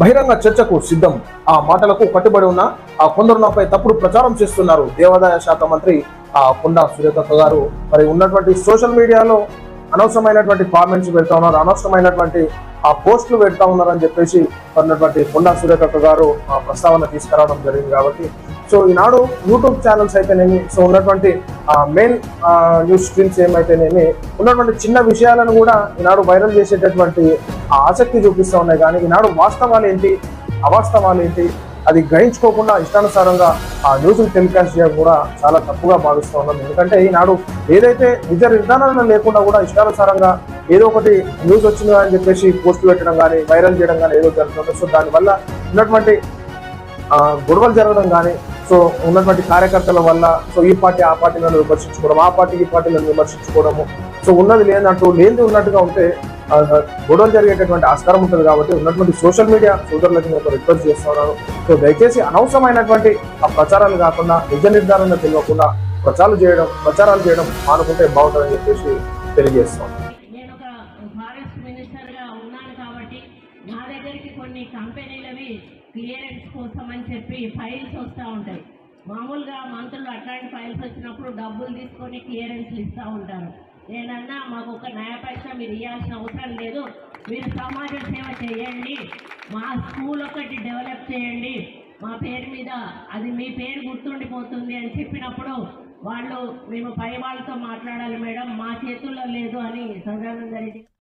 బహిరంగ చర్చకు సిద్ధం. ఆ మాటలకు కట్టుబడి ఉన్న ఆ కొందరు నాపై తప్పుడు ప్రచారం చేస్తున్నారు దేవాదాయ శాఖ మంత్రి ఆ కొండా సురేఖ గారు. మరి ఉన్నటువంటి సోషల్ మీడియాలో అనవసరమైనటువంటి కామెంట్స్ పెడతా ఉన్నారు అనవసరమైనటువంటి ఆ పోస్టులు పెడతా ఉన్నారని చెప్పేసి ఉన్నటువంటి కొండా సురేఖ గారు ఆ ప్రస్తావన తీసుకురావడం జరిగింది కాబట్టి సో ఈనాడు యూట్యూబ్ ఛానల్స్ అయితేనేమి సో ఉన్నటువంటి మెయిన్ న్యూస్ స్ట్రీమ్స్ ఏమైతేనేమి ఉన్నటువంటి చిన్న విషయాలను కూడా ఈనాడు వైరల్ చేసేటటువంటి ఆ ఆసక్తి చూపిస్తూ ఉన్నాయి. కానీ ఈనాడు వాస్తవాలు ఏంటి అవాస్తవాలు ఏంటి అది గ్రహించుకోకుండా ఇష్టానుసారంగా ఆ న్యూస్ని టెలికాస్ట్ చేయడం కూడా చాలా తప్పుగా భావిస్తూ ఉన్నాం. ఎందుకంటే ఈనాడు ఏదైతే నిజ నిర్ధారణ లేకుండా కూడా ఇష్టానుసారంగా ఏదో ఒకటి న్యూస్ వచ్చిందా అని చెప్పేసి పోస్ట్ పెట్టడం కానీ వైరల్ చేయడం కానీ ఏదో జరుగుతుంది. సో దానివల్ల ఉన్నటువంటి గొడవలు జరగడం కానీ సో ఉన్నటువంటి కార్యకర్తల వల్ల సో ఈ పార్టీ ఆ పార్టీలను విమర్శించుకోవడం ఆ పార్టీ ఈ పార్టీలను విమర్శించుకోవడము. సో ఉన్నది లేనట్టు లేనిది ఉన్నట్టుగా ఉంటే గొడవలు జరిగేటటువంటి ఆస్కారం ఉంటుంది కాబట్టి ఉన్నటువంటి సోషల్ మీడియా సోదరులకి నేను ఒక రిక్వెస్ట్ చేస్తున్నాను. సో దయచేసి అనవసరమైనటువంటి ఆ ప్రచారాలు కాకుండా నిజ నిర్ధారణ తెలియకుండా ప్రచారాలు చేయడం ప్రచారాలు చేయడం మానుకుంటే బాగుంటుందని చెప్పేసి తెలియజేస్తాం దగ్గరికి కొన్ని కంపెనీలవి క్లియరెన్స్ కోసం అని చెప్పి ఫైల్స్ వస్తూ ఉంటాయి. మామూలుగా మంత్రులు అట్లాంటి ఫైల్స్ వచ్చినప్పుడు డబ్బులు తీసుకొని క్లియరెన్స్లు ఇస్తూ ఉంటారు. నేనన్నా మాకు ఒక న్యాయపక్ష మీరు ఇవ్వాల్సిన అవసరం లేదు. మీరు సమాజ సేవ చేయండి. మా స్కూల్ ఒకటి డెవలప్ చేయండి. మా పేరు మీద అది మీ పేరు గుర్తుండిపోతుంది అని చెప్పినప్పుడు వాళ్ళు మేము పై వాళ్ళతో మాట్లాడాలి మేడం. మా చేతుల్లో లేదు అని సదానంద రెడ్డి